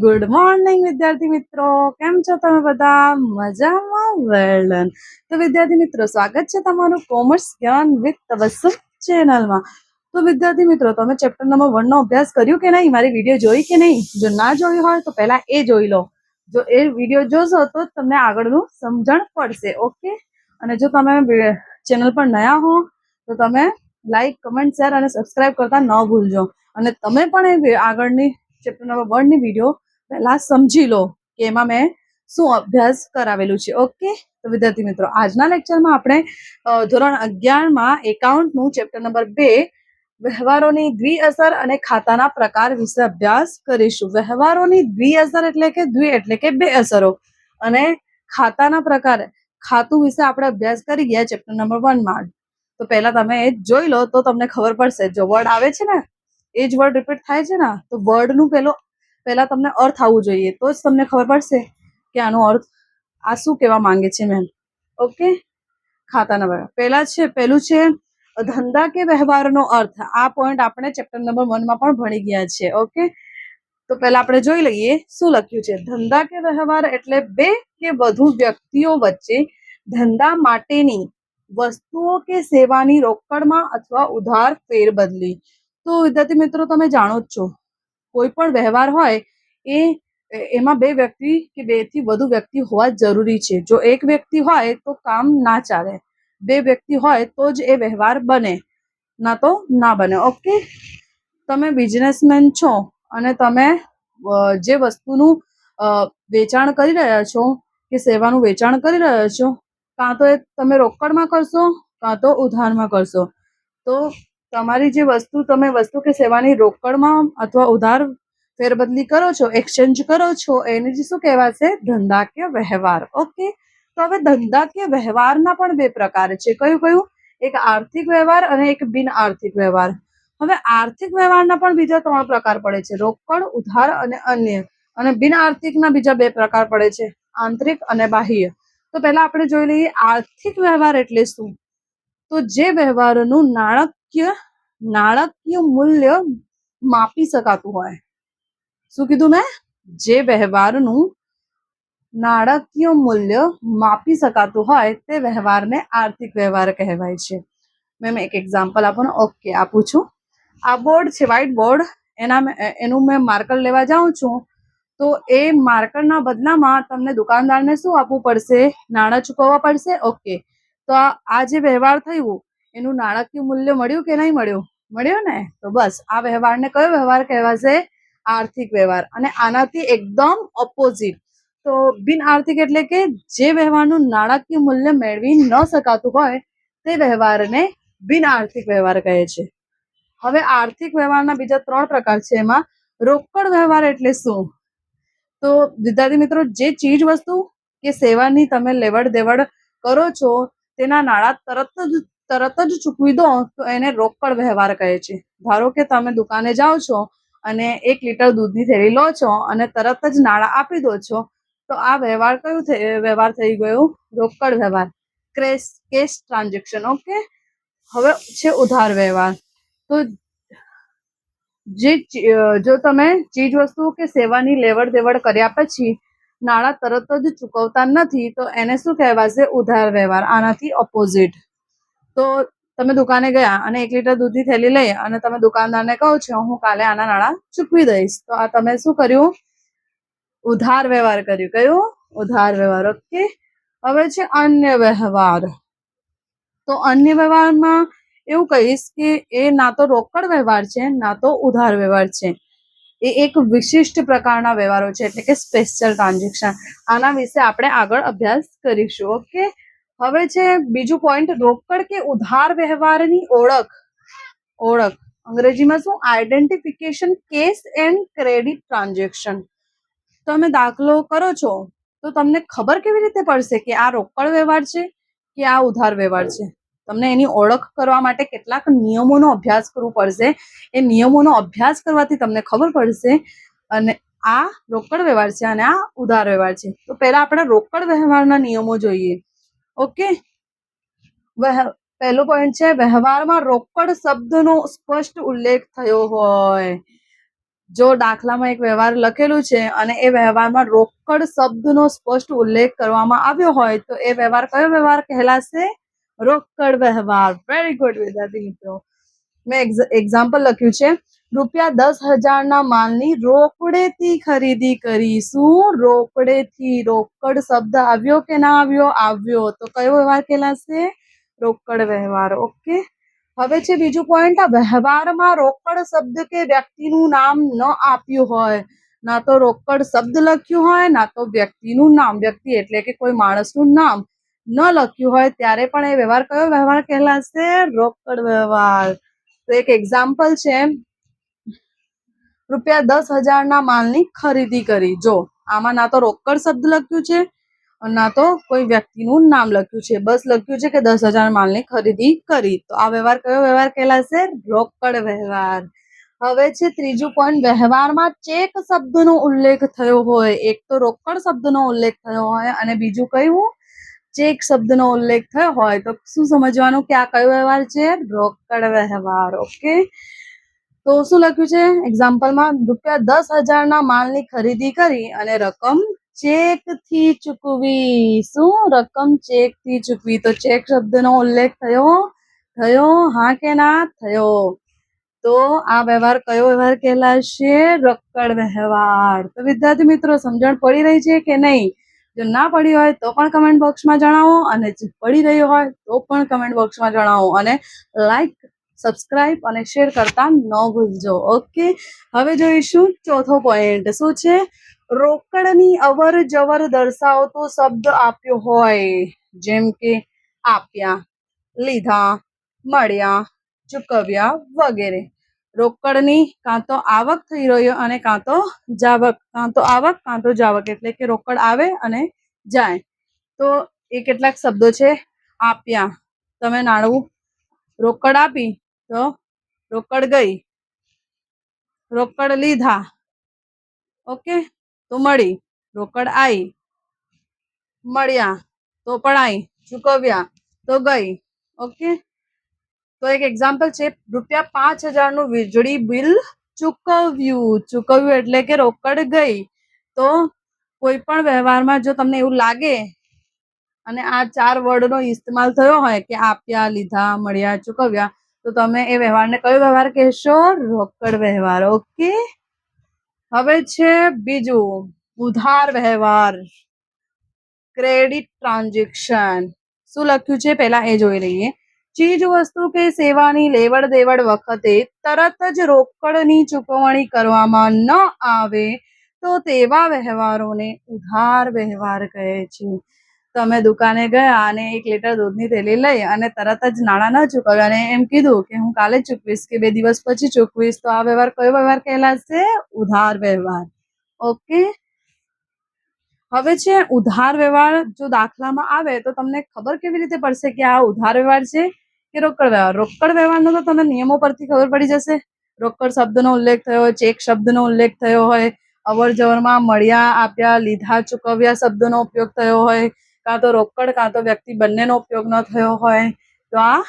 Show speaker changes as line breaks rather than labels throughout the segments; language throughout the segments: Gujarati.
ગુડ મોર્નિંગ વિદ્યાર્થી મિત્રો. કેમ છો તમે બધા? મજામાં વેલન તો વિદ્યાર્થી મિત્રો, સ્વાગત છે તમારું કોમર્સ જ્ઞાન વિથ તબસ્સુમ ચેનલમાં તો વિદ્યાર્થી મિત્રો, તમે ચેપ્ટર નંબર વનનો અભ્યાસ કર્યો કે નહીં? મારી વીડિયો જોઈ કે નહીં? જો ના જોઈ હોય, તો પહેલા એ જોઈ લો. જો એ વીડિયો જોશો, તો તમને આગળનું સમજણ પડશે ઓકે અને જો તમે ચેનલ પર નયા હો, તો તમે લાઈક કમેન્ટ શેર અને સબસ્ક્રાઇબ કરતા ન ભૂલજો. અને તમે પણ એ આગળની ચેપ્ટર નંબર વનની વીડિયો પહેલા સમજી લો કે એમાં મેં શું અભ્યાસ કરાવેલું છે. ઓકે? તો વિદ્યાર્થી મિત્રો, આજના લેક્ચરમાં આપણે ધોરણ અગિયારમાં એકાઉન્ટનું ચેપ્ટર નંબર બે, વ્યવહારોની દ્વિઅસર અને ખાતાના પ્રકાર વિશે અભ્યાસ કરીશું. વ્યવહારોની દ્વિઅસર એટલે કે દ્વિ એટલે કે બે અસરો. અને ખાતાના પ્રકાર, ખાતું વિશે આપણે અભ્યાસ કરી ગયા ચેપ્ટર નંબર વનમાં. તો પહેલા તમે એ જોઈ લો, તો તમને ખબર પડશે. જો વર્ડ આવે છે ને, એ જ વર્ડ રિપીટ થાય છે ને, તો વર્ડનું પેલો પહેલા તમને અર્થ આવવું જોઈએ, તો જ તમને ખબર પડશે કે આનો અર્થ આ શું કહેવા માંગે છે મેમ ઓકે? ખાતાના નંબર પહેલા છે, પહેલું છે, ધંધા કે વ્યવહારનો અર્થ. આ પોઈન્ટ આપણે ચેપ્ટર નંબર વનમાં પણ ભણી ગયા છે, ઓકે? તો પહેલા આપણે જોઈ લઈએ, શું લખ્યું છે? ધંધા કે વ્યવહાર એટલે બે કે વધુ વ્યક્તિઓ વચ્ચે ધંધા માટેની વસ્તુઓ કે સેવાની રોકડમાં અથવા ઉધાર ફેરબદલી. તો વિદ્યાર્થી મિત્રો, તમે જાણો જ છો. કોઈ પણ વ્યવહાર હોય, એ એમાં બે વ્યક્તિ કે બેથી વધુ વ્યક્તિ હોવા જરૂરી છે. જો એક વ્યક્તિ હોય તો કામ ના ચાલે, બે વ્યક્તિ હોય તો જ એ વ્યવહાર બને, ના તો ના બને. ઓકે તમે બિઝનેસમેન છો અને તમે જે વસ્તુનું વેચાણ કરી રહ્યા છો કે સેવાનું વેચાણ કરી રહ્યા છો, કાં તો એ તમે રોકડમાં કરશો, કાં તો ઉધારમાં કરશો. તો તમારી જે વસ્તુ તમે વસ્તુ કે સેવાની રોકડમાં અથવા ઉધાર ફેરબદલી કરો છો એક્સચેન્જ કરો છો, એને જ શું કહેવાશે? ધંધાકીય વ્યવહાર. ઓકે તો હવે ધંધાકીય વ્યવહારના પણ બે પ્રકાર છે. કયું કયું? એક આર્થિક વ્યવહાર અને એક બિન આર્થિક વ્યવહાર. હવે આર્થિક વ્યવહારના પણ બીજા ત્રણ પ્રકાર પડે છે. રોકડ, ઉધાર અને અન્ય. અને બિન આર્થિકના બીજા બે પ્રકાર પડે છે. આંતરિક અને બાહ્ય. તો પહેલા આપણે જોઈ લઈએ આર્થિક વ્યવહાર એટલે શું? તો જે વ્યવહારનું નાણાકીય નાણાકીય મૂલ્ય માપી શકાતું હોય. શું કીધું મેં? જે વ્યવહારનું નાણાકીય મૂલ્ય માપી શકાતું હોય તે વ્યવહારને આર્થિક વ્યવહાર કહેવાય છે. મેં એક એક્ઝામ્પલ આપો ઓકે આપું છું. આ બોર્ડ છે વ્હાઇટ બોર્ડ એના એનું મેં માર્કર લેવા જાઉં છું. તો એ માર્કરના બદલામાં તમને દુકાનદારને શું આપવું પડશે? નાણાં ચૂકવવા પડશે? ઓકે તો આ જે વ્યવહાર થયું, એનું નાણાકીય મૂલ્ય મળ્યું કે નહીં મળ્યું? મળ્યું ને? તો બસ, આ વ્યવહારને કયો વ્યવહાર કહેવાશે? આર્થિક વ્યવહાર. અને આનાથી એકદમ ઓપોઝિટ તો બિન આર્થિક એટલે કે જે વ્યવહારનું નાણાકીય મૂલ્ય મેળવી ન શકાતું હોય, તે વ્યવહારને બિન આર્થિક વ્યવહાર કહે છે. હવે આર્થિક વ્યવહારના બીજા ત્રણ પ્રકાર છે એમાં રોકડ વ્યવહાર એટલે શું? તો વિદ્યાર્થી મિત્રો, જે ચીજ વસ્તુ કે સેવાની તમે લેવડ દેવડ કરો છો, તેના નાણાં તરત જ તરત જ ચૂકવી દો, તો એને રોકડ વ્યવહાર કહે છે. ધારો કે તમે દુકાને જાઓ છો અને એક લીટર દૂધની થેલી લો છો અને તરત જ નાણાં આપી દો છો, તો આ વ્યવહાર કયું વ્યવહાર થઈ ગયો? રોકડ વ્યવહાર. Crash cash transaction, okay? હવે છે ઉધાર વ્યવહાર. તો જે જો તમે ચીજ વસ્તુ કે સેવાની લેવડ દેવડ કર્યા પછી નાણાં તરત જ ચૂકવતા નથી, તો એને શું કહેવાશે? ઉધાર વ્યવહાર. આનાથી ઓપોઝિટ તો તમે દુકાને ગયા અને એક લીટર દૂધની થેલી લઈ અને તમે દુકાનદારને કહો છો, હું કાલે આના નાણાં ચૂકવી દઈશ. તો આ તમે શું કર્યું? ઉધાર વ્યવહાર કર્યું. કયું? ઉધાર વ્યવહાર. ઓકે હવે છે અન્ય વ્યવહાર. તો અન્ય વ્યવહારમાં એવું કહીશ કે એ ના તો રોકડ વ્યવહાર છે, ના તો ઉધાર વ્યવહાર છે. એ એક વિશિષ્ટ પ્રકારના વ્યવહારો છે, એટલે કે સ્પેશિયલ ટ્રાન્ઝેક્શન આના વિશે આપણે આગળ અભ્યાસ કરીશું. ઓકે હવે છે, બીજું પોઈન્ટ રોકડ કે ઉધાર વ્યવહારની ઓળખ? ઓળખ. અંગ્રેજીમાં શું? Identification cash and credit transaction તમે દાખલો કરો છો, તો તમને ખબર કેવી રીતે પડશે કે આ રોકડ વ્યવહાર છે કે આ ઉધાર વ્યવહાર છે? તમને એની ઓળખ કરવા માટે કેટલાક નિયમોનો અભ્યાસ કરવો પડશે. એ નિયમોનો અભ્યાસ કરવાથી તમને ખબર પડશે અને આ રોકડ વ્યવહાર છે અને આ ઉધાર વ્યવહાર છે. તો પહેલા આપણે રોકડ વ્યવહારના નિયમો જોઈએ. ઓકે પહેલો પોઈન્ટ છે, વ્યવહારમાં રોકડ શબ્દનો સ્પષ્ટ ઉલ્લેખ થયો હોય. જો દાખલામાં એક વ્યવહાર લખેલું છે અને એ વ્યવહારમાં રોકડ શબ્દનો સ્પષ્ટ ઉલ્લેખ કરવામાં આવ્યો હોય, તો એ વ્યવહાર કયો વ્યવહાર કહેલાશે? રોકડ વ્યવહાર. વેરી ગુડ વિદ્યાર્થી મિત્રો. મેં એક્ઝામ્પલ લખ્યું છે. રૂપિયા દસ હજારના માલની રોકડેથી ખરીદી કરીશું. રોકડેથી રોકડ શબ્દ આવ્યો કે ના આવ્યો? આવ્યો. તો કયો વ્યવહાર કહેલાશે રોકડ વ્યવહાર. ઓકે. હવે છે બીજું પોઈન્ટ આ વ્યવહારમાં રોકડ શબ્દ કે વ્યક્તિનું નામ ન આપ્યું હોય, ના તો રોકડ શબ્દ લખ્યું હોય, ના તો વ્યક્તિનું નામ. વ્યક્તિ એટલે કે કોઈ માણસનું નામ ન લખ્યું હોય, ત્યારે પણ એ વ્યવહાર કયો વ્યવહાર કહેલાશે રોકડ વ્યવહાર. તો એક એક્ઝામ્પલ છે. રૂપિયા દસ હજારના માલની ખરીદી કરી. જો, આમાં ના તો રોકડ શબ્દ લખ્યું છે ના તો કોઈ વ્યક્તિનું નામ લખ્યું છે. બસ લખ્યું છે કે દસ હજાર માલની ખરીદી કરી. તો આ વ્યવહાર કયો વ્યવહાર કહેલાશે? રોકડ વ્યવહાર. હવે છે ત્રીજું પોઈન્ટ વ્યવહારમાં ચેક શબ્દનો ઉલ્લેખ થયો હોય. એક તો રોકડ શબ્દનો ઉલ્લેખ થયો હોય, અને બીજું કયું? ચેક શબ્દનો ઉલ્લેખ થયો હોય. તો શું સમજવાનું કે આ કયો વ્યવહાર છે? રોકડ વ્યવહાર. ઓકે? તો શું લખ્યું છે? એક્ઝામ્પલમાં રૂપિયા દસ હજારના માલની ખરીદી કરી અને રકમ ચેકથી ચૂકવી. શું? રકમ ચેકથી ચૂકવી. તો ચેક શબ્દનો ઉલ્લેખ થયો? થયો. હા કે ના? થયો. તો આ વ્યવહાર કયો વ્યવહાર કહેલાશે? રોકડ વ્યવહાર. તો વિદ્યાર્થી મિત્રો, સમજણ પડી રહી છે કે નહીં? જો ના પડી હોય તો પણ કમેન્ટ બોક્સમાં જણાવો અને જે પડી રહી હોય તો પણ કમેન્ટ બોક્સમાં જણાવો અને લાઈક સબસ્ક્રાઇબ અને શેર કરતા ન ભૂલજો. ઓકે હવે જોઈશું ચોથો પોઈન્ટ શું છે? રોકડની અવર જવર દર્શાવતો શબ્દ આપ્યો હોય. જેમ કે આપ્યા, લીધા, મળ્યા, ચૂકવ્યા વગેરે. રોકડની કાં તો આવક થઈ રહ્યો અને કાં તો જાવક. કાં તો આવક, કાં તો જાવક. એટલે કે રોકડ આવે અને જાય. તો એ કેટલાક શબ્દો છે? આપ્યા. તમે નાણું રોકડ આપી તો રોકડ ગઈ. રોકડ લીધા. ઓકે, તો મળી. રોકડ આવી મળ્યા, તો પણ આવી ચૂકવ્યા, તો ગઈ. ઓકે, તો એક એક્ઝામ્પલ છે. રૂપિયા પાંચ હજારનું વીજળી બિલ ચૂકવ્યું. ચૂકવ્યું એટલે કે રોકડ ગઈ. તો કોઈ પણ વ્યવહારમાં જો તમને એવું લાગે અને આ ચાર વર્ડનો ઇસ્તેમાલ થયો હોય કે આપ્યા, લીધા, મળ્યા, ચૂકવ્યા તો તમે એ વ્યવહારને કયો વ્યવહાર કહેશો? રોકડ વ્યવહાર. ઓકે. હવે છે બીજું, ઉધાર વ્યવહાર. Credit transaction. શું લખ્યું છે? પહેલા એ જોઈ લઈએ. ચીજ વસ્તુ કે સેવાની લેવડ દેવડ વખતે તરત જ રોકડની ચૂકવણી કરવામાં ન આવે તો તેવા વ્યવહારોને ઉધાર વ્યવહાર કહે છે. તમે દુકાને ગયા અને એક લીટર દૂધની થેલી લઈ અને તરત જ નાણાં ન ચૂકવ્યા અને એમ કીધું કે હું કાલે ચૂકવીશ કે બે દિવસ પછી ચૂકવીશ. તો આ વ્યવહાર કયો વ્યવહાર કહેલાશે? ઉધાર વ્યવહાર. ઓકે? હવે છે, ઉધાર વ્યવહાર જો દાખલામાં આવે તો તમને ખબર કેવી રીતે પડશે કે આ ઉધાર વ્યવહાર છે કે રોકડ વ્યવહાર? રોકડ વ્યવહારનો તો તમને નિયમો પરથી ખબર પડી જશે. રોકડ શબ્દનો ઉલ્લેખ થયો હોય ચેક શબ્દનો ઉલ્લેખ થયો હોય અવર જવરમાં મળ્યા, આપ્યા, લીધા, ચૂકવ્યા શબ્દનો ઉપયોગ થયો હોય કાં તો રોકડ, કાં તો વ્યક્તિ બંનેનો ઉપયોગ ન થયો હોય, તો આ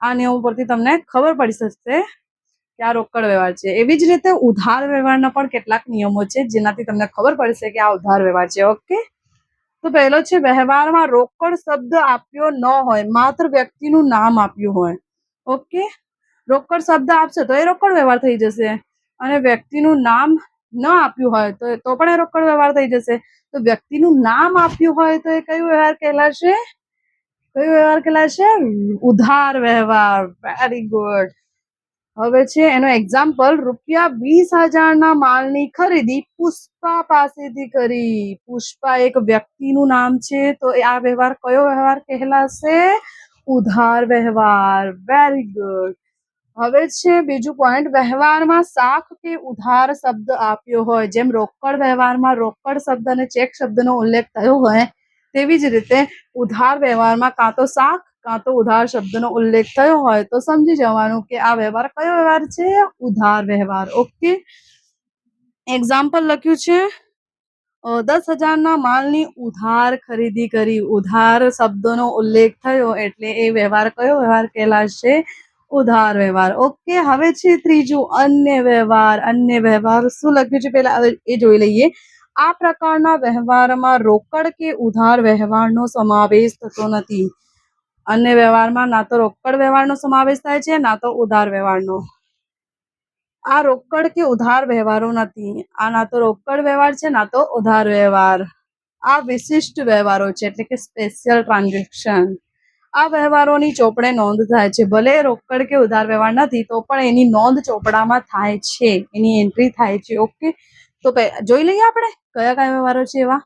આ નિયમો પરથી તમને ખબર પડી શકશે કે આ રોકડ વ્યવહાર છે. એવી જ રીતે ઉધાર વ્યવહારના પણ કેટલાક નિયમો છે, જેનાથી તમને ખબર પડશે કે આ ઉધાર વ્યવહાર છે. ઓકે? તો પહેલો છે, વ્યવહારમાં રોકડ શબ્દ આપ્યો ન હોય, માત્ર વ્યક્તિનું નામ આપ્યું હોય. ઓકે? રોકડ શબ્દ આપશે તો એ રોકડ વ્યવહાર થઈ જશે. અને વ્યક્તિનું નામ ન આપ્યું હોય તો તો પણ એ રોકડ વ્યવહાર થઈ જશે. તો વ્યક્તિનું નામ આપ્યું હોય તો એ કયું વ્યવહાર કહેલાશે? કયું વ્યવહાર કહેલાશે? ઉધાર વ્યવહાર. વેરી ગુડ હવે છે એનો એક્ઝામ્પલ રૂપિયા વીસ હજારના માલની ખરીદી પુષ્પા પાસેથી કરી. પુષ્પા એક વ્યક્તિનું નામ છે તો આ વ્યવહાર કયો વ્યવહાર કહેલાશે? ઉધાર વ્યવહાર. વેરી ગુડ હવે છે બીજું પોઈન્ટ વ્યવહારમાં શાખ કે ઉધાર શબ્દ આપ્યો હોય, જેમ રોકડ વ્યવહારમાં રોકડ શબ્દ અને ચેક શબ્દનો ઉલ્લેખ થયો હોય, તેવી જ રીતે ઉધાર વ્યવહારમાં કાં તો શાખ કાં તો ઉધાર શબ્દનો ઉલ્લેખ થયો હોય, તો સમજી જવાનું કે આ વ્યવહાર કયો વ્યવહાર છે? ઉધાર વ્યવહાર. ઓકે એક્ઝામ્પલ લખ્યું છે દસ હજારના માલની ઉધાર ખરીદી કરી. ઉધાર શબ્દનો ઉલ્લેખ થયો એટલે એ વ્યવહાર કયો વ્યવહાર કહેલાશે? ઉધાર વ્યવહાર. ઓકે હવે છે ત્રીજું અન્ય વ્યવહાર. અન્ય વ્યવહાર શું લખ્યું છે પેલા એ જોઈ લઈએ. આ પ્રકારના વ્યવહારમાં રોકડ કે ઉધાર વ્યવહારનો સમાવેશ થતો નથી. અન્ય વ્યવહારમાં ના તો રોકડ વ્યવહારનો સમાવેશ થાય છે, ના તો ઉધાર વ્યવહારનો. આ રોકડ કે ઉધાર વ્યવહારો નથી. આ ના તો રોકડ વ્યવહાર છે, ના તો ઉધાર વ્યવહાર. આ વિશિષ્ટ વ્યવહારો છે, એટલે કે સ્પેશિયલ ટ્રાન્ઝેક્શન આ વ્યવહારોની ચોપડે નોંધ થાય છે. ભલે રોકડ કે ઉધાર વ્યવહાર નથી, તો પણ એની નોંધ ચોપડામાં થાય છે. એની એન્ટ્રી થાય છે. ઓકે તો જોઈ લઈએ આપણે કયા કયા વ્યવહારો છે એવા?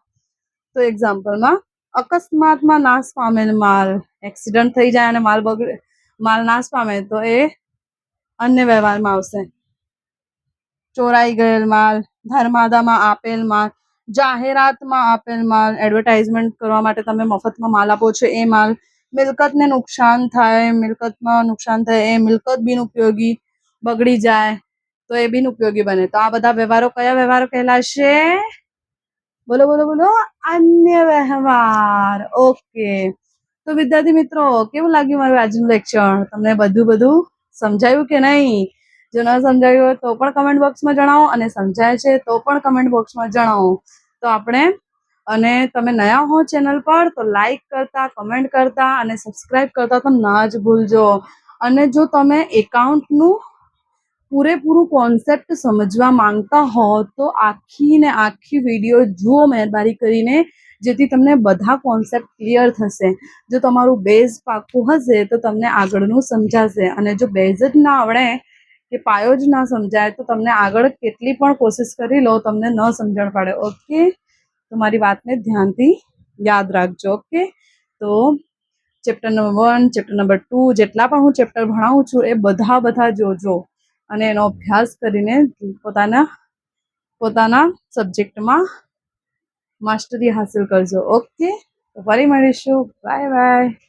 તો એક્ઝામ્પલમાં અકસ્માતમાં નાશ પામેલ માલ એક્સિડન્ટ થઈ જાય અને માલ બગડે, માલ નાશ પામે તો એ અન્ય વ્યવહારમાં આવશે. ચોરાઈ ગયેલ માલ, ધર્માદામાં આપેલ માલ, જાહેરાતમાં આપેલ માલ એડવર્ટાઇઝમેન્ટ કરવા માટે તમે મફતમાં માલ આપો છો એ માલ મિલકતને નુકસાન થાય, મિલકતમાં નુકસાન થાય, એ મિલકત બિનઉપયોગી બગડી જાય, તો એ બિનઉપયોગી બને. તો આ બધા વ્યવહારો કયા વ્યવહારો કહેલાશે? બોલો બોલો બોલો. અન્ય વ્યવહાર. ઓકે. તો વિદ્યાર્થી મિત્રો, કેવું લાગ્યું મારું આજનું લેક્ચર? તમને બધું બધું સમજાયું કે નહીં? જો ન સમજાયું હોય તો પણ કમેન્ટ બોક્સમાં જણાવો અને સમજાય છે તો પણ કમેન્ટ બોક્સમાં જણાવો. તો આપણે અને તમે નયા હો ચેનલ પર, તો લાઈક કરતા કમેન્ટ કરતા અને સબસ્ક્રાઇબ કરતા તો ના જ ભૂલજો. અને જો તમે એકાઉન્ટનું પૂરેપૂરું કોન્સેપ્ટ સમજવા માંગતા હો, તો આખી ને આખી વીડિયો જુઓ મહેરબાની કરીને, જેથી તમને બધા કોન્સેપ્ટ ક્લિયર થશે. જો તમારું બેઝ પાકું હશે, તો તમને આગળનું સમજાશે. અને જો બેઝ જ ના આવડે, કે પાયો જ ના સમજાય, તો તમને આગળ કેટલી પણ કોશિશ કરી લો, તમને ન સમજણ પડે. ઓકે તો મારી વાતને ધ્યાનથી યાદ રાખજો, ઓકે? તો chapter number one, chapter number two, જેટલા પણ હું ચેપ્ટર ભણાવું છું એ બધા બધા જોજો. અને એનો અભ્યાસ કરીને પોતાના પોતાના સબ્જેક્ટમાં માસ્ટરી હાંસિલ કરજો, ઓકે? ફરી મળીશું. Bye bye.